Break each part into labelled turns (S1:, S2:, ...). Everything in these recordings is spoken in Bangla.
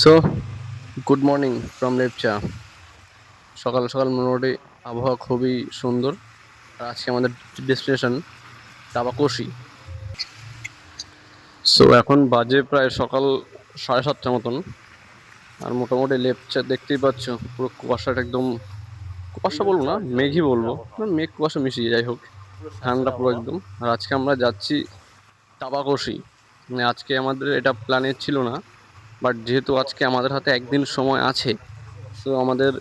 S1: So good morning from Lepcha সকাল সকাল মোটামুটি আবহাওয়া খুবই সুন্দর। আর আজকে আমাদের ডেস্টিনেশন তাবাকশি সো এখন বাজে প্রায় সকাল সাড়ে সাতটার মতন। আর মোটামুটি লেপচা দেখতেই পাচ্ছ, পুরো কুয়াশাটা একদম কুয়াশা বলব না, মেঘই বলব। মেঘ কুয়াশা মিশিয়ে, যাই হোক। ঠান্ডা পুরো একদম। আর আজকে আমরা যাচ্ছি তাবাকশি মানে আজকে আমাদের এটা প্ল্যানে ছিল না। বাট যেহেতু আজকে আমাদের হাতে একদিন সময় আছে সো আমাদের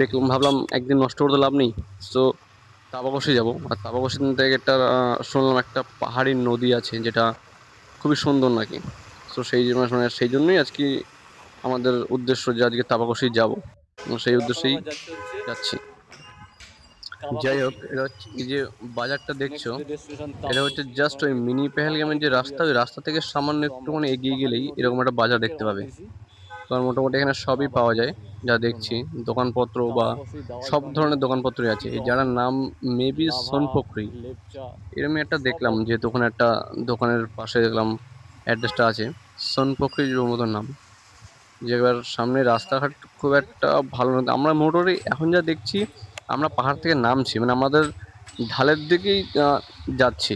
S1: দেখলাম ভাবলাম একদিন নষ্ট করতে লাভ নেই। সো তাবাকশি যাব। আর তাবাকশি থেকে একটা শুনলাম একটা পাহাড়ি নদী আছে যেটা খুবই সুন্দর নাকি। সো সেই জন্য মানে সেই জন্যই আজকে আমাদের উদ্দেশ্য যে আজকে তাবাকশি যাব। সেই উদ্দেশ্যেই যাচ্ছি। যাই হোক এটা হচ্ছে এই যে বাজারটা দেখছ এটা হচ্ছে জাস্ট ওই মিনি পেহেলগামের যে রাস্তা ওই রাস্তা থেকে সামান্য একটুখানি এগিয়ে গেলেই এরকম একটা বাজার দেখতে পাবে। তো আর মোটামুটি এখানে সবই পাওয়া যায় যা দেখছি দোকানপত্র বা সব ধরনের দোকানপত্রই আছে। এই যারা নাম মেবি সোনপক্রি এরকম একটা দেখলাম যেহেতু ওখানে একটা দোকানের পাশে দেখলাম অ্যাড্রেসটা আছে সোনপক্রির মতো নাম। যে এবার সামনে রাস্তাঘাট খুব একটা ভালো না। আমরা মোটরে এখন যা দেখছি আমরা পাহাড় থেকে নামছি মানে আমাদের ঢালের দিকেই যাচ্ছি।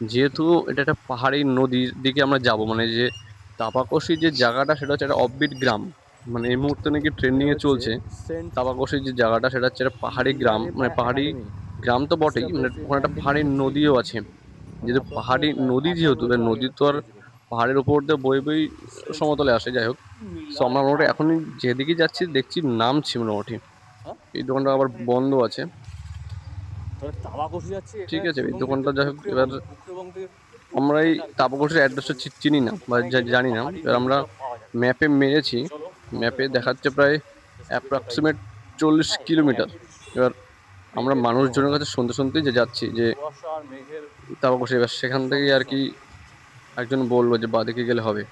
S1: যেহেতু এটা একটা পাহাড়ি নদীর দিকে আমরা যাব মানে যে তাপাকশি যে জায়গাটা, সেটা হচ্ছে একটা অফবিট গ্রাম। মানে এই মুহূর্তে নাকি ট্রেন্ডিংয়ে চলছে। তাপাকশির যে জায়গাটা, সেটা হচ্ছে একটা পাহাড়ি গ্রাম মানে পাহাড়ি গ্রাম তো বটেই মানে ওখানে একটা পাহাড়ি নদীও আছে। যেহেতু পাহাড়ি নদী যেহেতু নদী তো আর পাহাড়ের উপর দিয়ে বই বই সমতলে আসে, যাই হোক। সো আমরা মোটামুটি এখনই যেদিকে যাচ্ছি, দেখছি নামছি মোটামুটি। এই দোকানটা আবার বন্ধ আছে। ঠিক আছে এই দোকানটা যাই হোক এবার আমরা এই তাপকোটের অ্যাড্রেসটা চিনি না বা জা- জানি না। এবার আমরা ম্যাপে মেরেছি। ম্যাপে দেখাচ্ছে প্রায় অ্যাপ্রক্সিমেট চল্লিশ কিলোমিটার। এবার আমরা মানুষজনের কাছে শুনতে শুনতেই যে যাচ্ছি যে তাপকোষে এবার সেখান থেকেই আর কি একজন বলল যে বাদিকে গেলে হবে।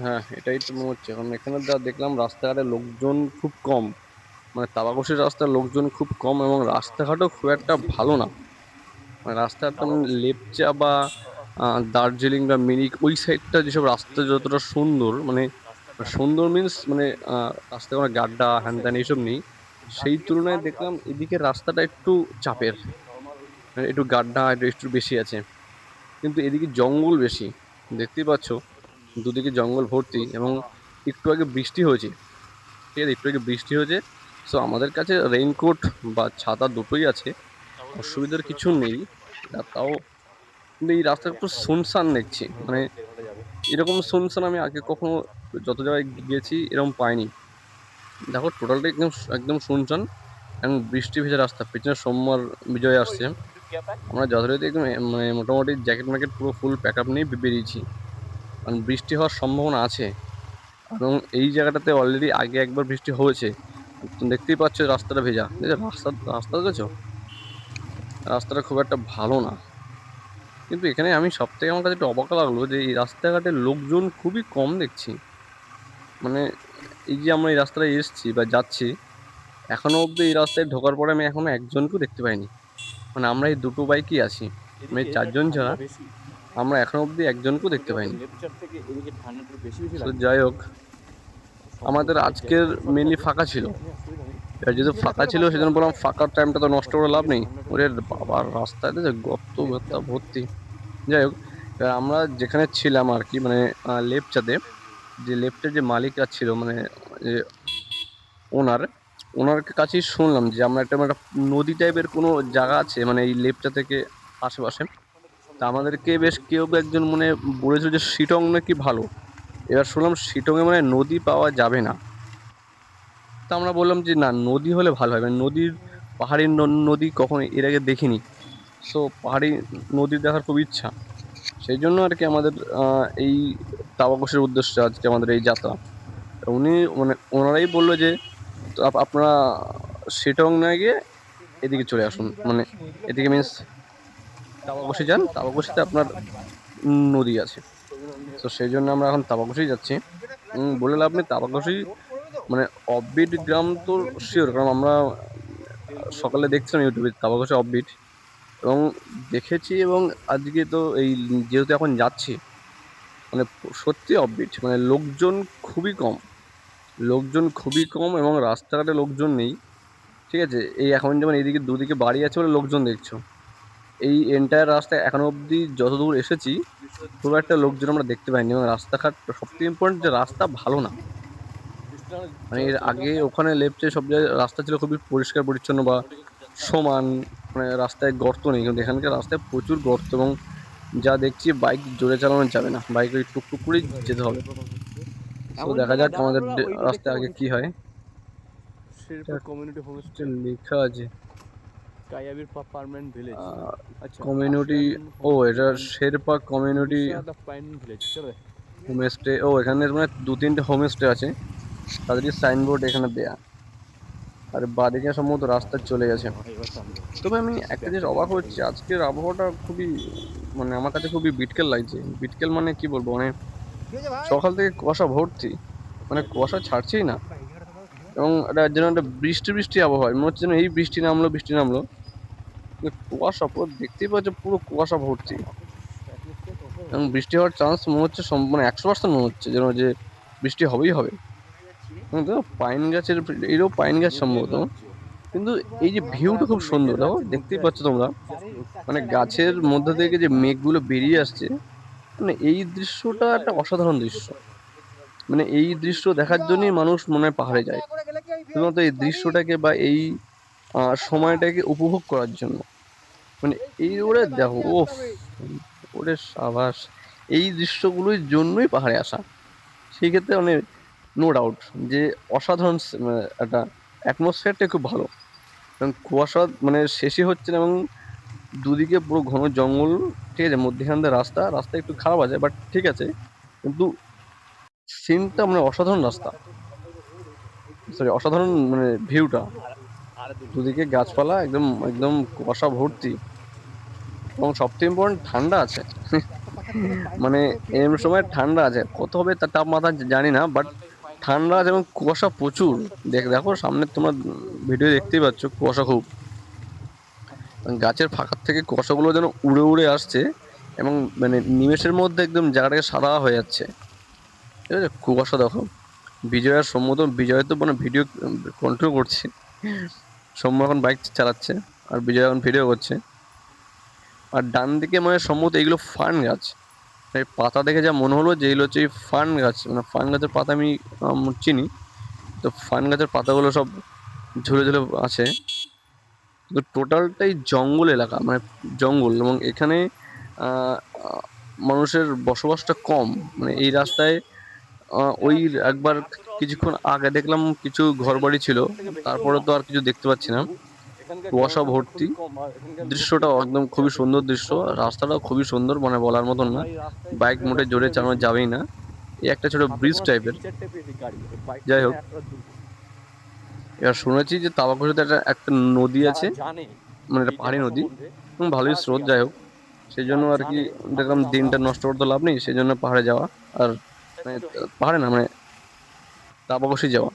S1: হ্যাঁ এটাই তো মনে হচ্ছে। কারণ এখানে যা দেখলাম রাস্তাঘাটে লোকজন খুব কম। মানে তাবাকশির রাস্তার লোকজন খুব কম এবং রাস্তাঘাটও খুব একটা ভালো না। মানে রাস্তাটা মানে লেপচা বা দার্জিলিং বা মিরিক ওই সাইডটা যেসব রাস্তা যতটা সুন্দর মানে সুন্দর মিন্স মানে রাস্তায় কোনো গাড্ডা হ্যান এইসব নেই। সেই তুলনায় দেখলাম এদিকে রাস্তাটা একটু চাপের। মানে একটু গাড্ডা একটু একটু বেশি আছে। কিন্তু এদিকে জঙ্গল বেশি। দেখতেই পাচ্ছ, দুদিকে জঙ্গল ভর্তি এবং একটু আগে বৃষ্টি হয়েছে। ঠিক আছে, একটু আগে বৃষ্টি হয়েছে। সো আমাদের কাছে রেইনকোট বা ছাতা দুটোই আছে। অসুবিধার কিছু নেই। তাও এই রাস্তা একটু শুনশান দেখছি। মানে এরকম শুনশান আমি আগে কখনো যত জায়গায় গিয়েছি এরকম পাইনি। দেখো টোটালটা একদম একদম শুনশান এবং বৃষ্টি ভেজা রাস্তা। পেছনে সোমবার বিজয় আসছে। আমরা যথারীতি একদম মানে মোটামুটি জ্যাকেট ম্যাকেট পুরো ফুল প্যাক আপ নিয়ে বেরিয়েছি। কারণ বৃষ্টি হওয়ার সম্ভাবনা আছে। এবং এই জায়গাটাতে অলরেডি আগে একবার বৃষ্টি হয়েছে। দেখতেই পাচ্ছ রাস্তাটা ভেজা। রাস্তা রাস্তা দেখেছ? রাস্তাটা খুব একটা ভালো না। কিন্তু এখানে আমি সব থেকে আমার কাছে একটু অবাক লাগল যে এই রাস্তাঘাটে লোকজন খুবই কম দেখছি। মানে এই যে আমরা এই রাস্তায় এসেছি বা যাচ্ছি এখনও অবধি এই রাস্তায় ঢোকার পরে আমি এখনও একজনকেও দেখতে পাইনি। মানে আমরা এই দুটো বাইকই আছি। মানে চারজন ছাড়া আমরা এখনও অবধি একজনকেও দেখতে পাইনি। যাই হোক আমাদের আজকের মেনলি ফাঁকা ছিল। এবার যেহেতু ফাঁকা ছিল, সেজন্য বললাম ফাঁকার টাইমটা তো নষ্ট করে লাভ নেই। ওরে বাবার রাস্তায় যে গর্ত গর্তা ভর্তি। যাই হোক, এবার আমরা যেখানে ছিলাম আর কি মানে লেপচাতে যে লেফটের যে মালিকরা ছিল মানে যে ওনার ওনার কাছেই শুনলাম যে আমরা একটা একটা নদী টাইপের কোনো জায়গা আছে মানে এই লেপচা থেকে আশেপাশে। তা আমাদেরকে বেশ কেউ একজন মানে বলেছিল যে শিটং নাকি ভালো। এবার শুনলাম শিটংয়ে মানে নদী পাওয়া যাবে না। তা আমরা বললাম যে, না, নদী হলে ভালো হয়। মানে নদীর পাহাড়ি নদী কখনো এর আগে দেখিনি। সো পাহাড়ি নদী দেখার খুব ইচ্ছা। সেই জন্য আর কি আমাদের এই তাবাকসের উদ্দেশ্য আজকে আমাদের এই যাত্রা। উনি মানে ওনারাই বলল যে, আপ- আপনারা শিটং না গিয়ে এদিকে চলে আসুন। মানে এদিকে মিন্স তাবাকসি যান তাবাকসিতে আপনার নদী আছে। তো সেই জন্য আমরা এখন তাবাকসি যাচ্ছি। বলে লাভ নেই তাবাকসি মানে অফবিট গ্রাম তো শিওর কারণ আমরা সকালে দেখছিলাম ইউটিউবে তাবাকসি অফবিট এবং দেখেছি এবং আজকে তো এই যেহেতু এখন যাচ্ছি মানে সত্যি অফবিট মানে লোকজন খুবই কম। লোকজন খুবই কম এবং রাস্তাঘাটে লোকজন নেই, ঠিক আছে? এই এখন যেমন এইদিকে দুদিকে বাড়ি আছে বলে লোকজন দেখছ। এই এন্টায়ার রাস্তায় এখনও অবধি যতদূর এসেছি খুব একটা লোকজন আমরা দেখতে পাইনি এবং রাস্তাঘাট সবথেকে ইম্পর্টেন্ট যে রাস্তা ভালো না। মানে এর আগে ওখানে লেফটে সব জায়গায় রাস্তা ছিল খুবই পরিষ্কার পরিচ্ছন্ন বা সমান মানে রাস্তায় গর্ত নেই। কিন্তু এখানকার রাস্তায় প্রচুর গর্ত এবং যা দেখছি বাইক জোরে চালানো যাবে না বাইক ওই টুকটুক করেই যেতে হবে। তো দেখা যাক আমাদের রাস্তায় আগে কি হয়। লেখা আছে।
S2: কায়াবির পার্মানেন্ট ভিলেজ আচ্ছা
S1: কমিউনিটি ও এটা Sherpa community
S2: pine village
S1: homestay ও এখানে মানে দু তিনটে হোমস্টে আছে। তাদেরই সাইনবোর্ড এখানে দেয়া। আর বাদিকে সম্ভবত রাস্তা চলে গেছে। তবে আমি একটা জিনিস অবাক হচ্ছি আজকের আবহাওয়াটা খুবই মানে আমার কাছে খুবই বিটকেল লাগছে। বিটকেল মানে কি বলব? মানে সকাল থেকে কুয়াশা ভর্তি। মানে কুয়াশা ছাড়ছেই না। এবং এটা যেন একটা বৃষ্টি বৃষ্টি আবহাওয়া। মনে হচ্ছে যেন এই বৃষ্টি নামলো বৃষ্টি নামলো। কুয়াশা, পুরো দেখতেই পাচ্ছ পুরো কুয়াশা ভর্তি। এবং বৃষ্টি হওয়ার চান্স মনে হচ্ছে মানে একশো পার্সেন্ট মনে হচ্ছে যেন যে বৃষ্টি হবেই হবে। পাইন গাছের এরও পাইন গাছ সম্ভবত। কিন্তু এই যে ভিউটা খুব সুন্দর, দেখো, দেখতেই পাচ্ছ তোমরা। মানে গাছের মধ্যে থেকে যে মেঘগুলো বেরিয়ে আসছে মানে এই দৃশ্যটা একটা অসাধারণ দৃশ্য। মানে এই দৃশ্য দেখার জন্যই মানুষ মনে হয় পাহাড়ে যায়। শুধুমাত্র এই দৃশ্যটাকে বা এই আহ, সময়টাকে উপভোগ করার জন্য। মানে এই ওরে দেখো ও ওরে সাবাস। এই দৃশ্যগুলোর জন্যই পাহাড়ে আসা। সেই ক্ষেত্রে মানে নো ডাউট যে অসাধারণ মানে একটা অ্যাটমসফিয়ারটা খুব ভালো। এবং কুয়াশা মানে শেষই হচ্ছে না এবং দুদিকে পুরো ঘন জঙ্গল ঠিক আছে মধ্যেখান দিয়ে রাস্তা রাস্তা একটু খারাপ আছে বাট ঠিক আছে। কিন্তু সিনটা মানে অসাধারণ রাস্তা। সরি অসাধারণ মানে ভিউটা দুদিকে গাছপালা একদম একদম কুয়াশা ভর্তি। এবং সবথেকে ইম্পর্টেন্ট ঠান্ডা আছে। মানে এরম সময় ঠান্ডা আছে। কত হবে তার তাপমাত্রা জানি না বাট ঠান্ডা আছে এবং কুয়াশা প্রচুর। দেখ দেখো সামনে তোমরা ভিডিও দেখতেই পাচ্ছ কুয়াশা খুব। গাছের ফাঁকার থেকে কুয়াশাগুলো যেন উড়ে উড়ে আসছে এবং মানে নিমেষের মধ্যে একদম জায়গাটাকে সাদা হয়ে যাচ্ছে। ঠিক আছে? কুয়াশা দেখো। বিজয়ের সম্মত বিজয় তো মানে ভিডিও কন্ট্রোল করছে। সৌম্য এখন বাইক চালাচ্ছে আর বিজয় এখন ভিডিও করছে। আর ডান দিকে মানে সম্ভবত এইগুলো ফান গাছ। এই পাতা দেখে যা মনে হলো যে এগুলো হচ্ছে এই ফান গাছ মানে ফান গাছের পাতা আমি চিনি। তো ফান গাছের পাতাগুলো সব ঝুলে ঝুলে আছে। তো টোটালটাই জঙ্গল এলাকা মানে জঙ্গল এবং এখানে মানুষের বসবাসটা কম। মানে এই রাস্তায় ওই একবার কিছুক্ষণ আগে দেখলাম কিছু ঘরবাড়ি ছিল, তারপরে তো আর কিছু দেখতে পাচ্ছি না। কুয়াশা ভর্তি। দৃশ্যটা একদম খুবই সুন্দর দৃশ্য। রাস্তাটাও খুবই সুন্দর মানে বলার মতন না। বাইক মোটে জোরে চালানো যাবেই না। এই একটা ছোট ব্রিজ টাইপের। যাই হোক। এবার শুনেছি যে তাবাকুড়িতে একটা একটা নদী আছে। মানে একটা পাহাড়ি নদী। ভালোই স্রোত, যাই হোক। সেই জন্য আর কি দেখলাম দিনটা নষ্ট করতে লাভ নেই, সেই জন্য পাহাড়ে যাওয়া। আর মানে পাহাড়ে না মানে তাবাকসি যাওয়া।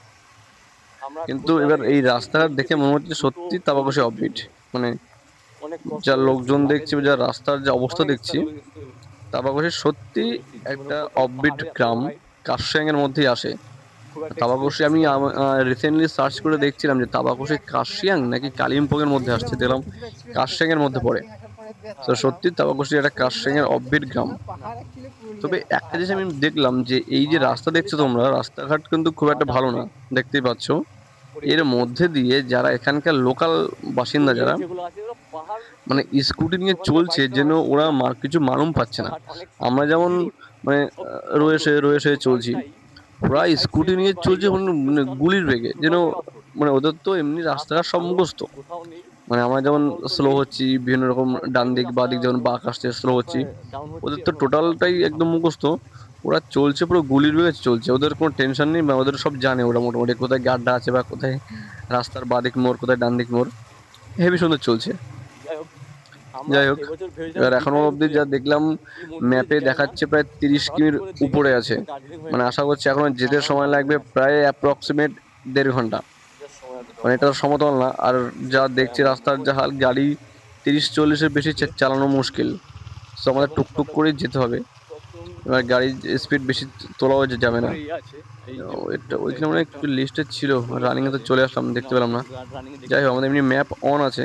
S1: কিন্তু এবার এই রাস্তাটা দেখে মনে হচ্ছে সত্যি তাবাকসি অফবিট মানে যা লোকজন দেখছি যা রাস্তার যা অবস্থা দেখছি তাবাকসি সত্যি একটা অফবিট গ্রাম কাশিয়াংয়ের মধ্যেই আসে। তাবাকসি আমি রিসেন্টলি সার্চ করে দেখছিলাম যে তাবাকসি কাশিয়াং নাকি কালিম্পংয়ের মধ্যে আসছে। দেখলাম কাশিয়াংয়ের মধ্যে পড়ে। তো সত্যি তাবাকসি একটা কাশিয়াংয়ের অফবিট গ্রাম। তবে একটা জিনিস আমি দেখলাম যে এই যে রাস্তা দেখছ তোমরা, রাস্তাঘাট কিন্তু খুব একটা ভালো না, দেখতেই পাচ্ছ। এর মধ্যে দিয়ে যারা এখানকার লোকাল বাসিন্দা যারা মানে স্কুটি নিয়ে চলছে যেন ওরা মার কিছু মালুম পাচ্ছে না। আমরা যেমন মানে রয়েছে রয়েছে, চলছি। ওরা স্কুটি নিয়ে চলছে মানে গুলির বেগে, যেন মানে ওদের তো এমনি রাস্তাঘাট সব মুখস্থ। মানে আমরা যেমন স্লো হচ্ছি বিভিন্ন রকম ডান দিক বা দিক যেমন বাঁক আসছে স্লো হচ্ছি। ওদের তো টোটালটাই একদম মুখস্থ। ওরা চলছে পুরো গুলির বেগে চলছে। ওদের কোনো টেনশন নেই বা ওদের সব জানে ওরা মোটামুটি কোথায় গাড্ডা আছে বা কোথায় রাস্তার বাদিক মোড় কোথায় ডান দিক মোড়। হেভি সুন্দর চলছে। যাই হোক, এবার এখনও অবধি যা দেখলাম ম্যাপে দেখাচ্ছে প্রায় তিরিশ কিমির উপরে আছে। মানে আশা করছি এখনও যেতে সময় লাগবে প্রায় অ্যাপ্রক্সিমেট দেড় ঘণ্টা। মানে এটা সমতল না। আর যা দেখছি রাস্তার যা হাল, গাড়ি তিরিশ চল্লিশের বেশি চালানো মুশকিল। তো আমাদের টুকটুক করেই যেতে হবে। এবার গাড়ির স্পিড বেশি তোলাও যাবে না। এটা ওইখানে মানে একটু লিস্টে ছিল। রানিংয়ে তো চলে আসলাম, দেখতে পেলাম না। যাই হোক, আমাদের এমনি ম্যাপ অন আছে।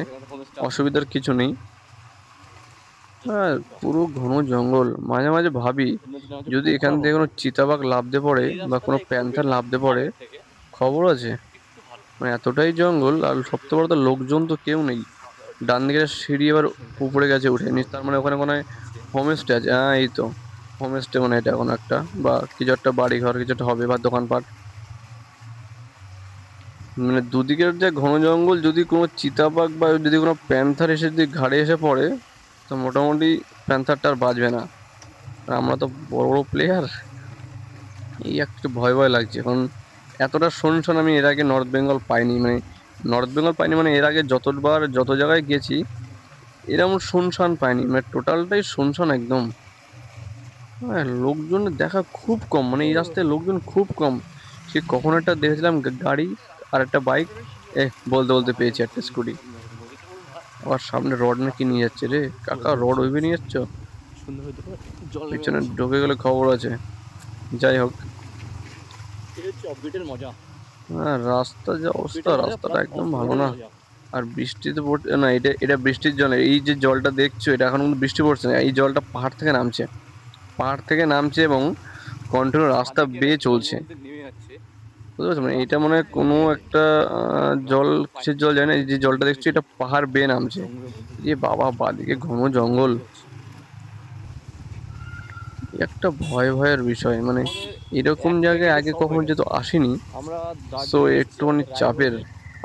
S1: অসুবিধার কিছু নেই। হ্যাঁ পুরো ঘন জঙ্গল। মাঝে মাঝে ভাবি, যদি এখান থেকে কোনো চিতাবাঘ লাফতে পড়ে বা কোনো প্যান্থার লাফতে পড়ে খবর আছে। মানে এতটাই জঙ্গল, আর সবথেকে বড় তো লোকজন তো কেউ নেই। ডান দিকে সিঁড়ি এবার উপরে গেছে, উঠে নিচ, তার মানে ওখানে কোনো হোমস্টে আছে। হ্যাঁ এই তো হোমস্টে মানে এটা কোনো একটা, বা কিছু একটা বাড়ি ঘর কিছু একটা হবে, বা দোকানপাট। মানে দুদিকের যে ঘন জঙ্গল, যদি কোনো চিতাবাঘ বা যদি কোনো প্যান্থার এসে যদি ঘাড়ে এসে পড়ে, তো মোটামুটি প্যান্থারটা আর বাঁচবে না। আমরা তো বড় বড় প্লেয়ার এই একটু ভয় ভয় লাগছে। কারণ এতটা শুনশন আমি এর আগে নর্থ বেঙ্গল পাইনি মানে নর্থ বেঙ্গল পাইনি মানে এর আগে যতবার যত জায়গায় গেছি এরকম শুনশান পাইনি মানে টোটালটাই শুনশান একদম। হ্যাঁ লোকজন দেখা খুব কম মানে এই রাস্তায় লোকজন খুব কম। সে কখন একটা দেখেছিলাম গাড়ি আর একটা বাইক এ বলতে বলতে পেয়েছি একটা স্কুটি। আবার সামনে রড নাকি নিয়ে যাচ্ছে রে কাকা রড ওইভাবে নিয়ে যাচ্ছ? পিছনে। ঢুকে গেলে খবর আছে। যাই হোক
S2: এই হচ্ছে offbeat-এর মজা।
S1: হ্যাঁ রাস্তা যে অবস্থা রাস্তাটা একদম ভালো না। আর বৃষ্টিতে পড়ছে না এটা এটা বৃষ্টির জল এই যে জলটা দেখছ এটা এখন কিন্তু বৃষ্টি পড়ছে না এই জলটা পাহাড় থেকে নামছে। পাহাড় থেকে নামছে এবং কন্টিনিউ রাস্তা বেয়ে চলছে। বুঝতে পারছ? মানে এটা মনে হয় কোনো একটা জল কিসের জল যায় না এই যে জলটা দেখছ এটা পাহাড় বেয়ে নামছে। যে বাবা বাদিকে ঘন জঙ্গল। একটা ভয় ভয়ের বিষয় মানে এরকম জায়গায় আগে কখনো যেহেতু আসিনি সো
S2: দার্জিলিং
S1: একটুখানি চাপের।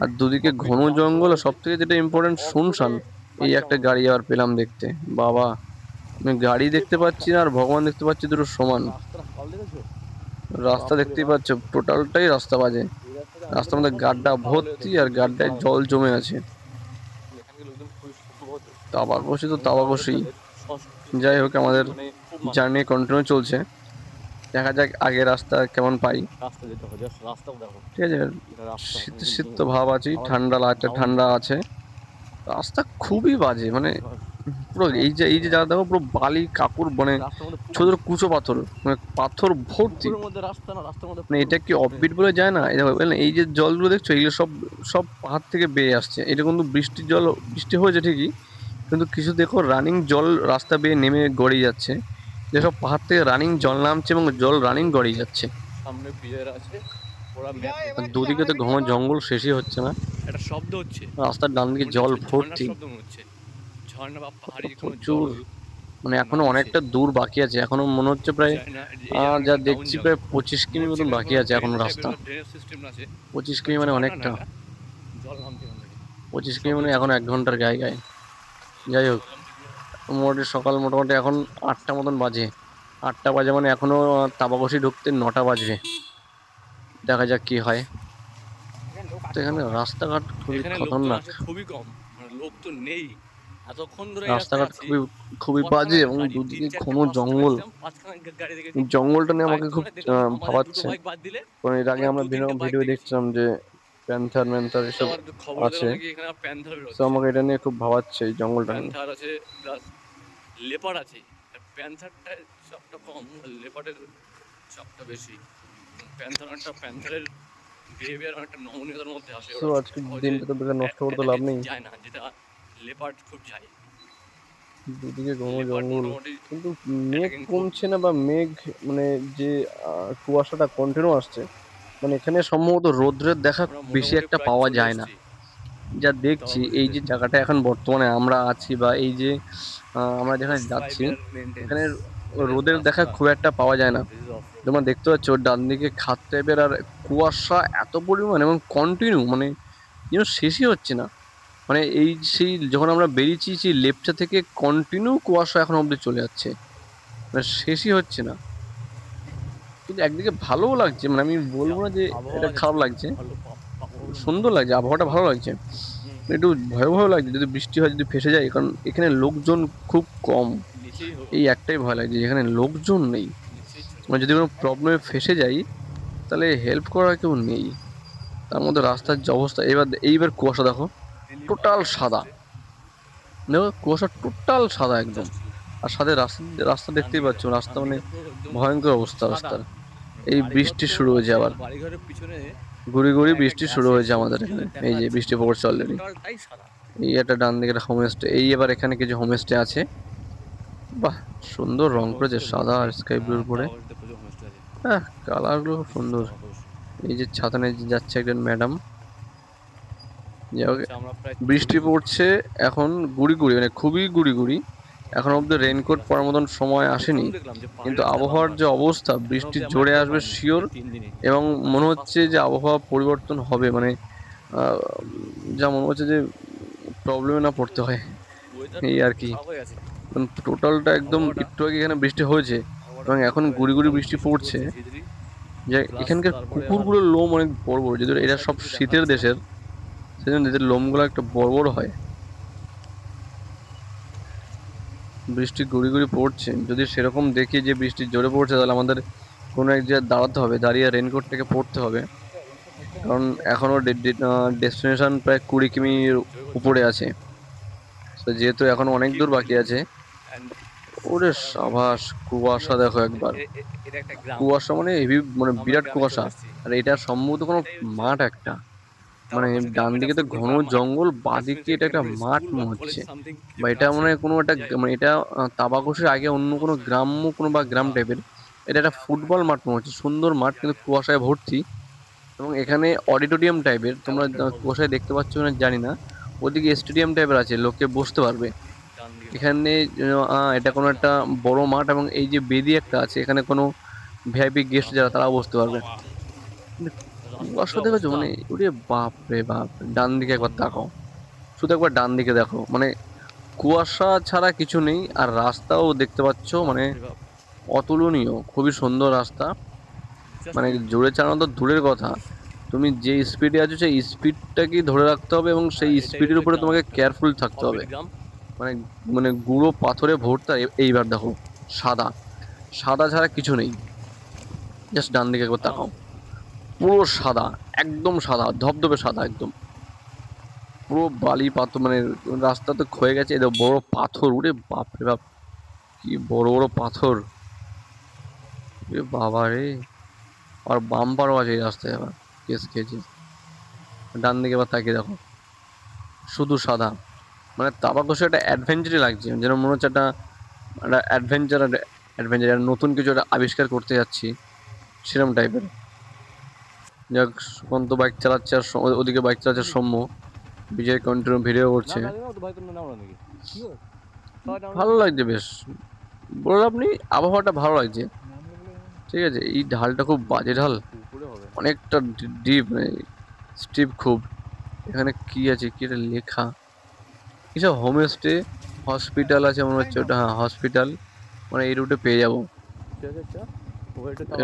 S1: আর দুদিকে ঘন জঙ্গল আর সব থেকে যেটা ইম্পর্টেন্ট শুনশান এই একটা গাড়ি আবার পেলাম দেখতে। বাবা আমি গাড়ি দেখতে পাচ্ছি না আর ভগবান দেখতে পাচ্ছি দুটো সমান? রাস্তা দেখতেই পাচ্ছ টোটালটাই রাস্তা বাজে। রাস্তার মধ্যে গাড্ডা ভর্তি আর গাড্ডায় জল জমে আছে। তাবাকশি তো তাবাকশি
S2: সংস্কৃতি
S1: যাই হোক আমাদের
S2: মানা।
S1: জার্নি কন্টিনিউ চলছে। দেখা যাক আগে রাস্তা কেমন পাই।
S2: রাস্তা যেতে হবে রাস্তাও দেখো।
S1: ঠিক আছে শীত শীত তো ভাব আছেই ঠান্ডা লাগছে ঠান্ডা আছে। রাস্তা খুবই বাজে মানে পুরো এই যে এই যে জায়গা দেখো পুরো বালি কাকুর মানে ছোট ছোট কুচো পাথর মানে পাথর ভর্তি।
S2: মধ্যে রাস্তা না রাস্তার মধ্যে
S1: মানে এটা কি অফবিট বলে যায় না? এই দেখো বুঝলে, এই যে জলগুলো দেখছ এগুলো সব সব পাহাড় থেকে বেয়ে আসছে। এটা কিন্তু বৃষ্টির জল বৃষ্টি হয়েছে ঠিকই কিন্তু কিছু দেখো রানিং জল রাস্তা বেয়ে নেমে গড়িয়ে যাচ্ছে। যেসব পাহাড় থেকে রানিং জল নামছে এবং জল রানিং গড়িয়ে যাচ্ছে।
S2: সামনে আছে
S1: আর দুদিকে তো ঘন জঙ্গল শেষই হচ্ছে না।
S2: একটা শব্দ হচ্ছে।
S1: রাস্তার ডান দিকে জল ভর্তি
S2: ঝর্ণার শব্দ মনে হচ্ছে। ঝর্ণা বা পাহাড়ি কোনো
S1: প্রচুর। মানে এখনও অনেকটা দূর বাকি আছে। এখনও মনে হচ্ছে প্রায়
S2: যে
S1: দেখছি প্রায় পঁচিশ কিমি মতন বাকি আছে এখনও রাস্তা।
S2: আছে।
S1: পঁচিশ কিমি মানে অনেকটা। পঁচিশ কিমি মানে এখন এক ঘণ্টার গায়ে গায়ে যাই হোক। মোটামুটি সকাল মোটামুটি এখন আটটা মতন বাজে। আটটা বাজে মানে এখনও তাবাকশি ঢুকতে নটা বাজবে দেখা যাক কি হয়। তো এখানে রাস্তাঘাট খুবই খতরনাক।
S2: খুবই কম। মানে লোক তো নেই।
S1: রাস্তাঘাট খুবই খুবই বাজে এবং দুদিকে ঘন জঙ্গল। জঙ্গলটা নিয়ে আমাকে খুব ভাবাচ্ছে। কারণ এর আগে আমরা ভিডিও ভিডিও দেখছিলাম যে প্যান্থার ম্যান্থার এসব আছে। তো আমাকে এটা নিয়ে খুব ভাবাচ্ছে এই জঙ্গলটা
S2: প্যান্থার আছে প্লাস লেপার আছে। প্যান্থারটা সবটা কম লেপারের সবটা বেশি। প্যান্থার অনেকটা প্যান্থারের বিহেভিয়ার অনেকটা নমনীয়তার মধ্যে আসে
S1: তো আজকে দিনটা তো বেকার নষ্ট করে তো লাভ নেই।
S2: যায় না যেটা লেপার্ড খুব যায়।
S1: দুদিকে ঘন জঙ্গল। কিন্তু মেঘ কমছে না বা মেঘ মানে যে কুয়াশাটা কন্টিনিউ আসছে মানে এখানে সম্ভবত রোদ্রের দেখা বেশি একটা পাওয়া যায় না। যা দেখছি এই যে জায়গাটা এখন বর্তমানে আমরা আছি বা এই যে আমরা যেখানে যাচ্ছি. এখানে রোদের দেখা খুব একটা পাওয়া যায় না। তোমরা দেখতে পাচ্ছ ডান দিকে খাত টাইপের আর কুয়াশা এত পরিমাণ এবং কন্টিনিউ মানে যেন শেষই হচ্ছে না। মানে এই সেই যখন আমরা বেরিয়েছি সেই লেপচা থেকে কন্টিনিউ কুয়াশা এখন অবধি চলে যাচ্ছে। মানে শেষই হচ্ছে না। কিন্তু একদিকে ভালোও লাগছে মানে আমি বলব না যে এটা খারাপ লাগছে। সুন্দর লাগছে আবহাওয়াটা ভালো লাগছে। একটু ভয় ভয় লাগছে যদি বৃষ্টি হয় যদি ফেসে যায় কারণ এখানে লোকজন খুব কম। এই একটাই ভয় লাগছে যেখানে লোকজন নেই। মানে যদি কোনো প্রবলেমে ফেসে যাই তাহলে হেল্প করার কেউ নেই। তার মধ্যে রাস্তার যে অবস্থা এবার এইবার কুয়াশা দেখো। টোটাল সাদা। দেখো কুয়াশা টোটাল সাদা একদম। আর সাথে রাস্তা রাস্তা দেখতেই পাচ্ছ, রাস্তা মানে ভয়ঙ্কর অবস্থা রাস্তার। এই বৃষ্টি শুরু হয়েছে আবার। গুড়ি গুড়ি বৃষ্টি শুরু হয়েছে আমাদের এখানে। এই যে বৃষ্টি পড়ছে অলরেডি এই একটা ডান দিকে একটা হোমস্টে এই এবার এখানে কিছু হোমস্টে আছে। বাহ, সুন্দর রং করেছে, সাদা আর স্কাই ব্লুর উপরে। হ্যাঁ কালারগুলো খুব সুন্দর। এই যে ছাতা নিয়ে যাচ্ছে একজন ম্যাডাম বৃষ্টি পড়ছে এখন গুড়ি গুড়ি মানে খুবই গুড়ি গুড়ি এখন অব্দি রেনকোট পরার মতন সময় আসেনি কিন্তু আবহাওয়ার যে অবস্থা বৃষ্টি জোরে আসবে শিওর এবং মনে হচ্ছে যে আবহাওয়া পরিবর্তন হবে মানে যা মনে হচ্ছে যে প্রবলেমে না পড়তে হয়। এই আর কি। টোটালটা একদম একটু আগে এখানে বৃষ্টি হয়েছে এবং এখন গুড়ি গুড়ি বৃষ্টি পড়ছে। যে এখানকার কুকুরগুলোর লোম অনেক বড় বড় যদি এরা সব শীতের দেশের সেজন্য এদের লোমগুলো একটা বড় বড় হয়। বৃষ্টি গুড়ি গুড়ি পড়ছে, যদি সেরকম দেখি যে বৃষ্টি জোরে পড়ছে, তাহলে আমাদের কোনো এক জায়গায় দাঁড়াতে হবে, দাঁড়িয়ে রেনকোটটাকে পড়তে হবে। কারণ এখনও ডেস্টিনেশন প্রায় কুড়ি কিমির উপরে আছে। তো যেহেতু এখনও অনেক দূর বাকি আছে, ওরে সাবাস, কুয়াশা দেখো একবার। কুয়াশা মানে হেভি মানে বিরাট কুয়াশা। আর এটা সম্ভবত কোনো মাঠ একটা। মানে ডান দিকে তো ঘন জঙ্গল বাঁদিকে এটা একটা মাঠ মনে হচ্ছে। বা এটা মনে হয় কোনো একটা মানে এটা আহ, তাবাকসের আগে অন্য কোনো গ্রাম্য কোনো বা গ্রাম টাইপের এটা একটা ফুটবল মাঠ মনে হচ্ছে সুন্দর মাঠ কিন্তু কুয়াশায় ভর্তি। এবং এখানে অডিটোরিয়াম টাইপের তোমরা কুয়াশায় দেখতে পাচ্ছ কিনা জানি না। ওদিকে স্টেডিয়াম টাইপের আছে লোকে বসতে পারবে। এখানে এটা কোনো একটা বড় মাঠ এবং এই যে বেদি একটা আছে এখানে কোনো ভিআইপি গেস্ট যারা তারাও বসতে পারবে। কুয়াশা দেখেছ? মানে ওরে বাপ রে বাপ। ডান দিকে একবার তাকাও। শুধু একবার ডান দিকে দেখো। মানে কুয়াশা ছাড়া কিছু নেই আর রাস্তাও দেখতে পাচ্ছ মানে অতুলনীয় খুবই সুন্দর রাস্তা। মানে জোরে চালানো তো দূরের কথা। তুমি যে স্পিডে আছো সেই স্পিডটাকেই ধরে রাখতে হবে এবং সেই স্পিডের উপরে তোমাকে কেয়ারফুল থাকতে হবে। মানে মানে গুঁড়ো পাথরে ভর্তা এইবার দেখো সাদা। সাদা ছাড়া কিছু নেই। জাস্ট ডান দিকে একবার তাকাও। পুরো সাদা, একদম সাদা, ধবধবে সাদা একদম। পুরো বালি পাথর মানে রাস্তা তো ক্ষয়ে গেছে এদের বড় পাথর উরে বাপ রে বাপ, কি বড় বড় পাথর। এ বাবা রে, আর বাম্পারও আছে এই রাস্তায় আবার, কেস খেয়েছে। ডান দিকে এবার তাকিয়ে দেখো, শুধু সাদা। মানে তাবাকসে একটা অ্যাডভেঞ্চারই লাগছে, যেন মনে হচ্ছে একটা একটা অ্যাডভেঞ্চার অ্যাডভেঞ্চার নতুন কিছু একটা আবিষ্কার করতে যাচ্ছি সেরকম টাইপের যাক সুকান্ত বাইক চালাচ্ছে আর ওদিকে বাইক চালাচ্ছে সৌম্য। বিজয় কন্টিনিউ ভিডিও করছে। ভালো লাগছে বেশ। বলে আপনি আবহাওয়াটা ভালো লাগছে। ঠিক আছে এই ঢালটা খুব বাজে ঢাল। অনেকটা ডিপ স্টিপ খুব। এখানে কি আছে কি এটা লেখা? কিসব হোমস্টে হসপিটাল আছে মনে হচ্ছে ওটা হ্যাঁ হসপিটাল মানে এই রুটে পেয়ে যাব।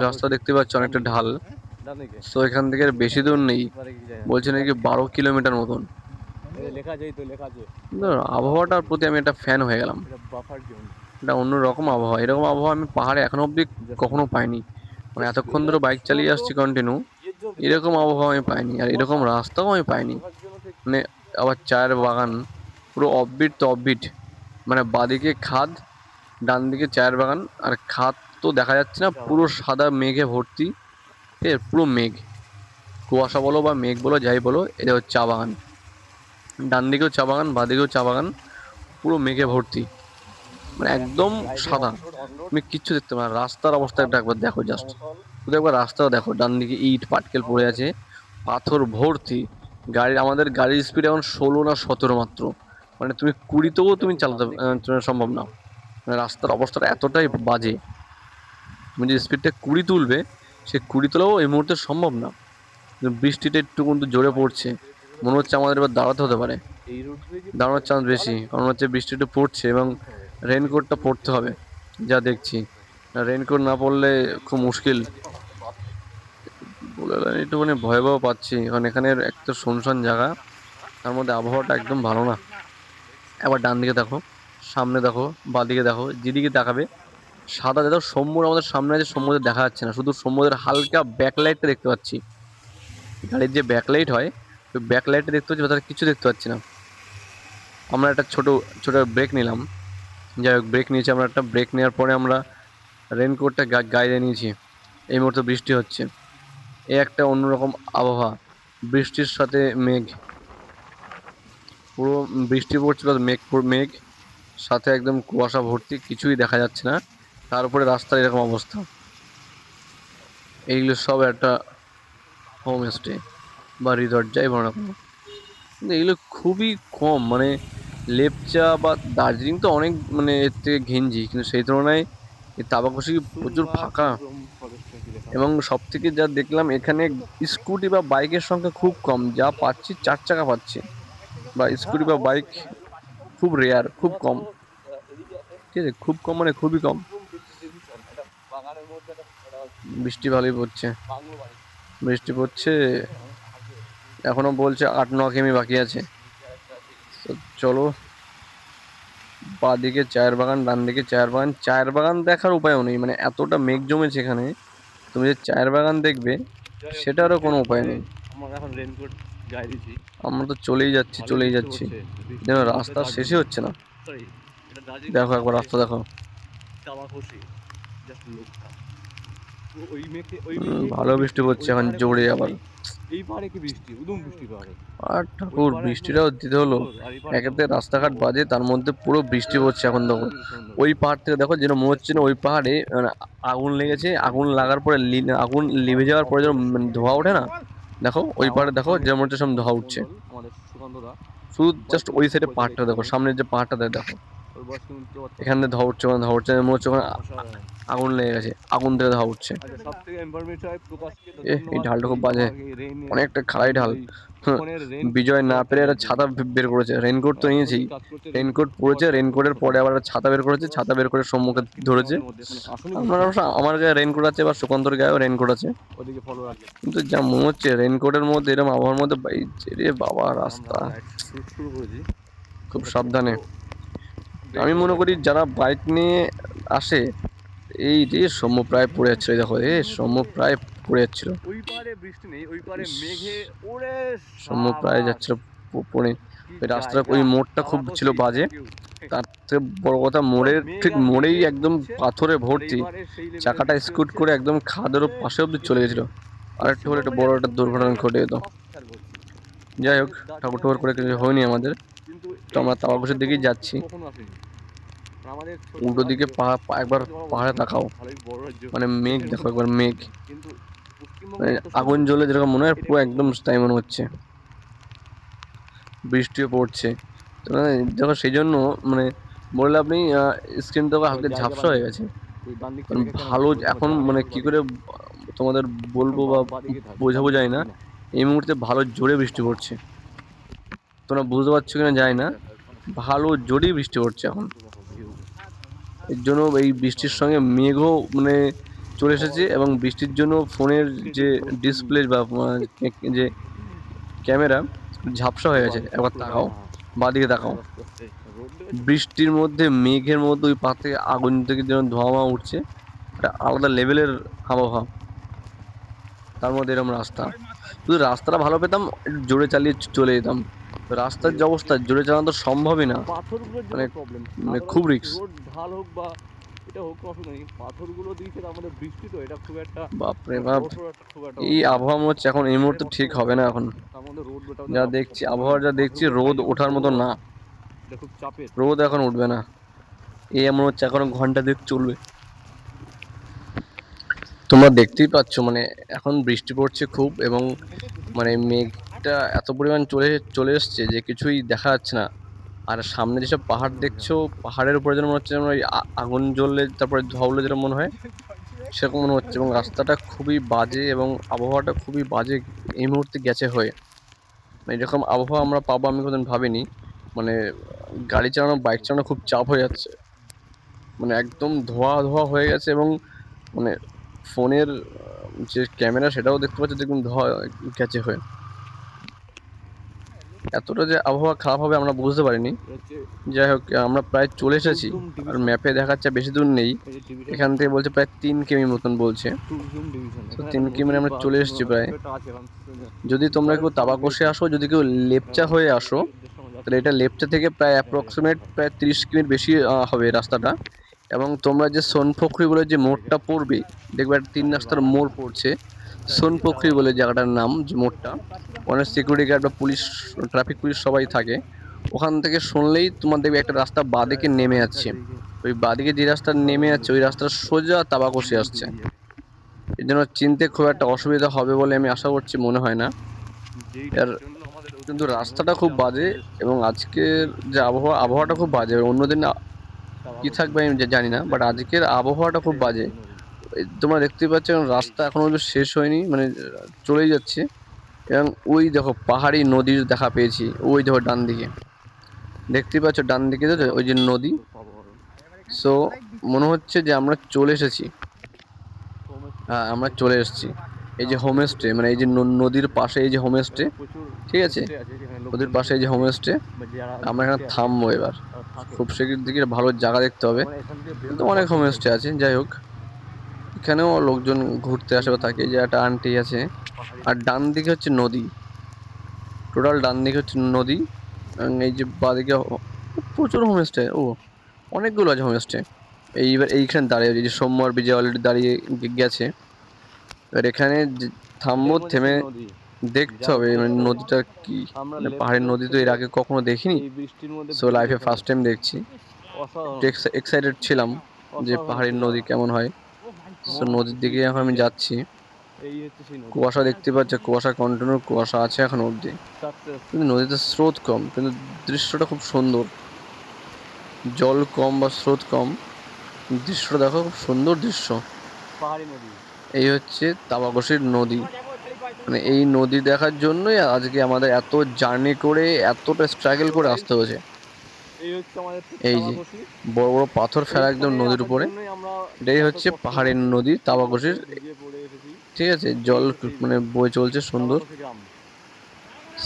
S1: রাস্তা দেখতে পাচ্ছ অনেকটা ঢাল। তো এখান থেকে বেশি দূর নেই। বলছে নাকি বারো কিলোমিটার মতন। আবহাওয়াটার প্রতি আমি একটা ফ্যান হয়ে গেলাম।
S2: এটা
S1: অন্যরকম আবহাওয়া। এরকম আবহাওয়া আমি পাহাড়ে এখনও অবধি কখনো পাইনি। মানে এতক্ষণ ধরে বাইক চালিয়ে আসছি কন্টিনিউ এরকম আবহাওয়া আমি পাইনি। আর এরকম রাস্তাও আমি পাইনি। মানে আবার চায়ের বাগান পুরো অফবিট তো অফবিট মানে বাদিকে খাদ ডান দিকে চায়ের বাগান। আর খাদ তো দেখা যাচ্ছে না পুরো সাদা মেঘে ভর্তি। এ পুরো মেঘ। কুয়াশা বলো বা মেঘ বলো, যাই বলো, এটা হচ্ছে চা বাগান। ডান দিকেও চা বাগান বাদিকেও চা বাগান, পুরো মেঘে ভর্তি। মানে একদম সাদা। তুমি কিচ্ছু দেখতে পাবে রাস্তার অবস্থা একটা একবার দেখো জাস্ট শুধু একবার রাস্তা দেখো। ডান দিকে ইট, পাটকেল পড়ে আছে। পাথর ভর্তি। গাড়ি, আমাদের গাড়ির স্পিড এখন ষোলো না সতেরো মাত্র। মানে তুমি কুড়িতেও তুমি চালাতে সম্ভব না। মানে রাস্তার অবস্থাটা এতটাই বাজে। তুমি যে স্পিডটা কুড়ি তুলবে সে কুড়ি তোলাও এই মুহূর্তে সম্ভব না। বৃষ্টিটা একটু কিন্তু জোরে পড়ছে। মনে হচ্ছে আমাদের এবার দাঁড়াতে হতে পারে। দাঁড়ানোর চান্স বেশি। কারণ হচ্ছে বৃষ্টিটা পড়ছে এবং রেনকোটটা পরতে হবে। যা দেখছি। রেনকোট না পরলে খুব মুশকিল। বলে গেলে ভয় ভয়াবহ পাচ্ছি। কারণ এখানের একটা শুনশান জায়গা। তার মধ্যে আবহাওয়াটা একদম ভালো না। এবার ডান দিকে দেখো, সামনে দেখো বাদিকে দেখো, যেদিকে দেখাবে সাদা দেখো সৌম্যর আমাদের সামনে আছে সৌম্যদের দেখা যাচ্ছে না। শুধু সৌম্যদের হালকা ব্যাকলাইটটা দেখতে পাচ্ছি। গাড়ির যে ব্যাকলাইট হয় ওই ব্যাকলাইটটা দেখতে পাচ্ছি তার কিছু দেখতে পাচ্ছি না। আমরা একটা ছোটো ছোটো ব্রেক নিলাম। যাই হোক ব্রেক নিয়েছি আমরা একটা। ব্রেক নেওয়ার পরে আমরা রেনকোটটা গায়ে নিয়েছি। এই মুহূর্তে বৃষ্টি হচ্ছে। এই একটা অন্যরকম আবহাওয়া। বৃষ্টির সাথে মেঘ। পুরো বৃষ্টি পড়ছিল মেঘ মেঘ। সাথে একদম কুয়াশা ভর্তি, কিছুই দেখা যাচ্ছে না। তার উপরে রাস্তার এরকম অবস্থা। এইগুলো সব একটা হোমস্টে বা রিসর্ট যাই বলো না কেন। কিন্তু এগুলো খুবই কম মানে লেপচা বা দার্জিলিং তো অনেক মানে এর থেকে ঘেঞ্জি কিন্তু সেই তুলনায় এই তাবাকুশি প্রচুর ফাঁকা। এবং সব থেকে যা দেখলাম এখানে স্কুটি বা বাইকের সংখ্যা খুব কম যা পাচ্ছি চার চাকা পাচ্ছি। বা স্কুটি বা বাইক খুব রেয়ার খুব কম। ঠিক আছে খুব কম মানে খুবই কম। বৃষ্টি ভালোই পড়ছে। বৃষ্টি পড়ছে এখনও বলছে আট ন কিমি বাকি আছে। তো চলো বা দিকে চায়ের বাগান ডান দিকে চায়ের বাগান। চায়ের বাগান দেখার উপায়ও নেই মানে এতটা মেঘ জমেছে এখানে। তুমি যে চায়ের বাগান দেখবে সেটারও কোনো উপায় নেই।
S2: আমরা
S1: তো চলেই যাচ্ছি চলেই যাচ্ছি। যেন রাস্তার শেষই হচ্ছে না। দেখো একবার রাস্তা দেখো
S2: ওই মেঘে ওই মেঘে
S1: ভালো বৃষ্টি পড়ছে এখন জোরে আবার।
S2: এই পাহাড়ে কি বৃষ্টি? উদুম বৃষ্টি পাহাড়ে
S1: আর ঠাকুর বৃষ্টিটাও দিতে হলো। একেতে রাস্তাঘাট বাজে তার মধ্যে পুরো বৃষ্টি পড়ছে এখন দেখো। ওই পাহাড় থেকে দেখো যেন মনে হচ্ছে না ওই পাহাড়ে মানে আগুন লেগেছে। আগুন লাগার পরে আগুন লিভে যাওয়ার পরে যেন মানে ধোঁয়া ওঠে না? দেখো ওই পাহাড়ে দেখো যেমন হচ্ছে সব ধোঁয়া উঠছে। শুধু জাস্ট ওই সাইডে পাহাড়টা দেখো সামনের যে পাহাড়টা দেখো। এখান থেকে উঠছে ওখানে ধোঁয়া উঠছে মনে হচ্ছে আগুন লেগে গেছে আগুন থেকে ধোঁয়া উঠছে।
S2: আচ্ছা হয়
S1: এই ঢালটা খুব বাজে। অনেকটা খাড়াই ঢাল। বিজয় না পেরে একটা ছাতা বের করেছে। রেনকোট তো নিয়েছি। রেনকোট পরেছে রেনকোটের পরে আবার ছাতা বের করেছে ছাতা বের করে সম্মুখে ধরেছে। আমার অবশ্য আমার গায়ে রেনকোট আছে বা সুকান্তর গায়েও রেনকোট আছে। কিন্তু যা মনে হচ্ছে রেনকোটের মধ্যে এরকম আবহাওয়ার মধ্যে রে বাবা রাস্তা। খুব সাবধানে। আমি মনে করি যারা বাইক নিয়ে আসে এই যে সৌম্য প্রায় পড়ে যাচ্ছিল দেখো এ সৌম্য প্রায় পড়ে যাচ্ছিল।
S2: ওই পারে বৃষ্টি নেই ওই পারে মেঘে ওরে
S1: সৌম্য প্রায় যাচ্ছিল পড়ে ওই রাস্তাটা ওই মোড়টা খুব ছিল বাজে। তার থেকে বড় কথা মোড়ের ঠিক মোড়েই একদম পাথরে ভর্তি। চাকাটা স্কুট করে একদম খাদের পাশে অব্দি চলে গেছিল। আর একটু হলে একটা বড় একটা দুর্ঘটনা ঘটে যেত যাই হোক ঠাকুর ঠাকুর করে কিছু হয়নি আমাদের। তো আমরা তাবাকুশের দিকেই যাচ্ছি। উল্টো দিকে একবার পাহাড়ে তাকাও। মানে মেঘ দেখো, একবার মেঘ। মানে আগুন জ্বলে যেরকম মনে হয়, পুরো একদম তাই মনে হচ্ছে। বৃষ্টিও পড়ছে। মানে দেখো সেই জন্য মানে বললে আপনি স্ক্রিন তো হালকা ঝাপসা হয়ে গেছে। ভালো এখন মানে কি করে তোমাদের বলব বা বোঝাবো যায় না। এই মুহূর্তে ভালো জোরে বৃষ্টি পড়ছে। তোমরা বুঝতে পারছ কিনা যায় না। ভালো জোরেই বৃষ্টি পড়ছে এখন। এর জন্য এই বৃষ্টির সঙ্গে মেঘও মানে চলে এসেছে এবং বৃষ্টির জন্য ফোনের যে ডিসপ্লে বা যে ক্যামেরা, ঝাপসা হয়ে গেছে। একবার তাকাও, বাদিকে তাকাও। বৃষ্টির মধ্যে, মেঘের মধ্যে ওই পা থেকে আগুন থেকে যেন ধোঁয়া উঠছে। একটা আলাদা লেভেলের আবহাওয়া। তার মধ্যে এরকম রাস্তা। শুধু রাস্তাটা ভালো পেতাম জোরে চালিয়ে চলে যেতাম। রাস্তার যে অবস্থা জোরে চালানো তো সম্ভবই না। মানে মানে খুব।
S2: রোড ঢাল হোক বা এটা হোক অসুবিধা নেই। পাথরগুলো দিয়েছে মধ্যে বৃষ্টি তো এটা খুব একটা
S1: বাপরে বাপ। এই আবহাওয়া মনে হচ্ছে এখন এই মুহূর্তে ঠিক হবে না এখন। যা দেখছি আবহাওয়া যা দেখছি রোদ ওঠার মতো না।
S2: এটা খুব চাপের।
S1: রোদ এখন উঠবে না। এই এমন হচ্ছে এখন ঘণ্টা দেখ চলবে। তোমরা দেখতেই পাচ্ছ মানে এখন বৃষ্টি পড়ছে খুব এবং মানে মেঘটা এত পরিমাণ চলে চলে এসছে যে কিছুই দেখা যাচ্ছে না। আর সামনে যেসব পাহাড় দেখছ, পাহাড়ের উপরে যেন মনে হচ্ছে যেমন ওই আগুন জ্বললে, তারপরে উঠলে যেরকম মনে হয়, সেরকম মনে হচ্ছে এবং রাস্তাটা খুবই বাজে এবং আবহাওয়াটা খুবই বাজে এই মুহূর্তে গেছে হয়ে। মানে এরকম আবহাওয়া আমরা পাবো আমি কোনোদিন ভাবিনি। মানে গাড়ি চালানো, বাইক চালানো খুব চাপ হয়ে যাচ্ছে। মানে একদম ধোয়া ধোয়া হয়ে গেছে এবং মানে ফোনের যে ক্যামেরা সেটাও দেখতে পাচ্ছি দেখুন ধোয়া গেছে হয়ে। এতটা যে আবহাওয়া খারাপ হবে আমরা বুঝতে পারিনি। যাই হোক আমরা প্রায় চলে এসেছি। আর ম্যাপে দেখাচ্ছে বেশি দূর নেই। এখান থেকে বলছে প্রায় তিন কিমি মতন বলছে। তো তিন কিমি আমরা চলে এসেছি প্রায়। যদি তোমরা কেউ তাবাকসে আসো যদি কেউ লেপচা হয়ে আসো তাহলে এটা লেপচা থেকে প্রায় অ্যাপ্রক্সিমেট প্রায় তিরিশ মিনিট বেশি হবে রাস্তাটা। এবং তোমরা যে সোনপুকুরি বলে যে মোড়টা পড়বে দেখবে একটা তিন রাস্তার মোড় পড়ছে। সোনপুকুরি বলে জায়গাটার নাম, যে মোড়টা। অনেক সিকিউরিটি গার্ড বা পুলিশ ট্রাফিক পুলিশ সবাই থাকে। ওখান থেকে শুনলেই তোমার দেখবে একটা রাস্তা বাঁদিকে নেমে যাচ্ছে। ওই বাঁদিকে যে রাস্তা নেমে যাচ্ছে, ওই রাস্তাটা সোজা তাবাকসি আসছে। এই জন্য চিনতে খুব একটা অসুবিধা হবে বলে আমি আশা করছি, মনে হয় না। এর কিন্তু রাস্তাটা খুব বাজে এবং আজকের যে আবহাওয়া, আবহাওয়াটা খুব বাজে। অন্যদিন কি থাকবে আমি জানি না বাট আজকের আবহাওয়াটা খুব বাজে। তোমরা দেখতেই পাচ্ছ রাস্তা এখনও পর্যন্ত শেষ হয়নি মানে চলেই যাচ্ছে। এবং ওই দেখো পাহাড়ি নদীর দেখা পেয়েছি, ওই দেখো ডান দিকে। দেখতেই পাচ্ছ ডান দিকে ওই যে নদী। সো মনে হচ্ছে যে আমরা চলে এসেছি। হ্যাঁ আমরা চলে এসেছি। এই যে হোমস্টে মানে এই যে নদীর পাশে এই যে হোমস্টে ঠিক আছে? নদীর পাশে এই যে হোমস্টে আমরা এখানে থামবো এবার। খুব শীঘ্র দিকে ভালো জায়গা দেখতে হবে। কিন্তু অনেক হোমস্টে আছে, যাই হোক। এখানেও লোকজন ঘুরতে আসে বা থাকে যে একটা আন্টি আছে। আর ডান দিকে হচ্ছে নদী। টোটাল ডান দিকে হচ্ছে নদী এই যে বাদিকে প্রচুর হোমস্টে ও অনেকগুলো আছে হোমস্টে এইবার এইখানে দাঁড়িয়ে যে সোমবার বিজয় অলরেডি দাঁড়িয়ে গেছে। এবার এখানে থামবো থেমে দেখতে হবে মানে নদীটা কি মানে পাহাড়ের নদী তো এর আগে কখনো দেখিনি। সো লাইফে ফার্স্ট টাইম দেখছি। এক্সাইটেড ছিলাম যে পাহাড়ের নদী কেমন হয়। সো নদীর দিকে এখন আমি যাচ্ছি। কুয়াশা দেখতে পাচ্ছি কুয়াশা কন্টিনিউ কুয়াশা আছে এখন অবধি। কিন্তু নদীতে স্রোত কম কিন্তু দৃশ্যটা খুব সুন্দর। জল কম বা স্রোত কম দৃশ্যটা দেখো খুব সুন্দর দৃশ্য।
S3: পাহাড়ি নদী।
S1: এই হচ্ছে তাবাকসির নদী। মানে এই নদী দেখার জন্যই আজকে আমাদের এত জার্নি করে এতটা স্ট্রাগল করে আসতে হয়েছে।
S3: এই
S1: যে, বড় বড় পাথর ফেলা একদম নদীর উপরে। এটাই হচ্ছে পাহাড়ের নদী
S3: এসেছি।
S1: ঠিক আছে জল মানে বয়ে চলছে সুন্দর।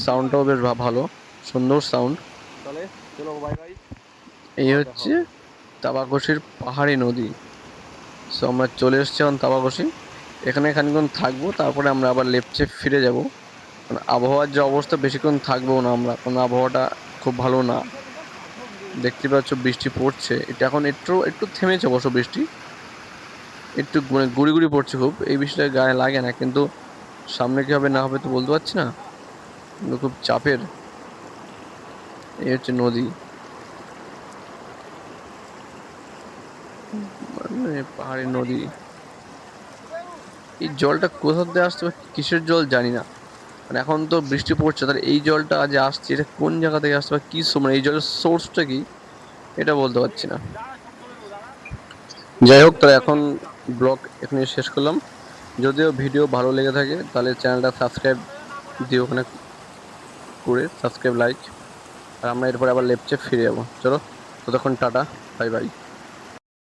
S1: সাউন্ডটাও বেশ ভালো সুন্দর সাউন্ড এই হচ্ছে তাবাকসির পাহাড়ি নদী। সো আমরা চলে এসেছি এখন তাবাকসি এখানে খানিক্ষণ থাকব তারপরে আমরা আবার লেপচে ফিরে যাব। কারণ আবহাওয়ার যে অবস্থা বেশিক্ষণ থাকব না আমরা। কারণ আবহাওয়াটা খুব ভালো না। দেখতে পাচ্ছ বৃষ্টি পড়ছে। এটা এখন একটু একটু থেমেছে অবশ্য বৃষ্টি। একটু মানে গুড়ি গুড়ি পড়ছে খুব। এই বৃষ্টিটা গায়ে লাগে না, কিন্তু সামনে কী হবে না হবে তো বলতে পারছি না। কিন্তু খুব চাপের। এই হচ্ছে নদী। মানে নদী। এই জলটা কোথা থেকে আসতে কিসের জল জানি না। মানে এখন তো বৃষ্টি পড়ছে, তাহলে এই জলটা যে আসছে, এটা কোন জায়গা থেকে আসছে বা কি মানে এই জলের সোর্সটা কি? এটা বলতে পারছি না। যাই হোক, তাহলে এখন ব্লগ এখানে শেষ করলাম। যদিও ভিডিও ভালো লেগে থাকে, তাহলে চ্যানেলটা সাবস্ক্রাইব দিও ওখানে করে সাবস্ক্রাইব লাইক আর আমরা এরপরে আবার লেপচে ফিরে যাব। চলো, ততক্ষণ টাটা বাই বাই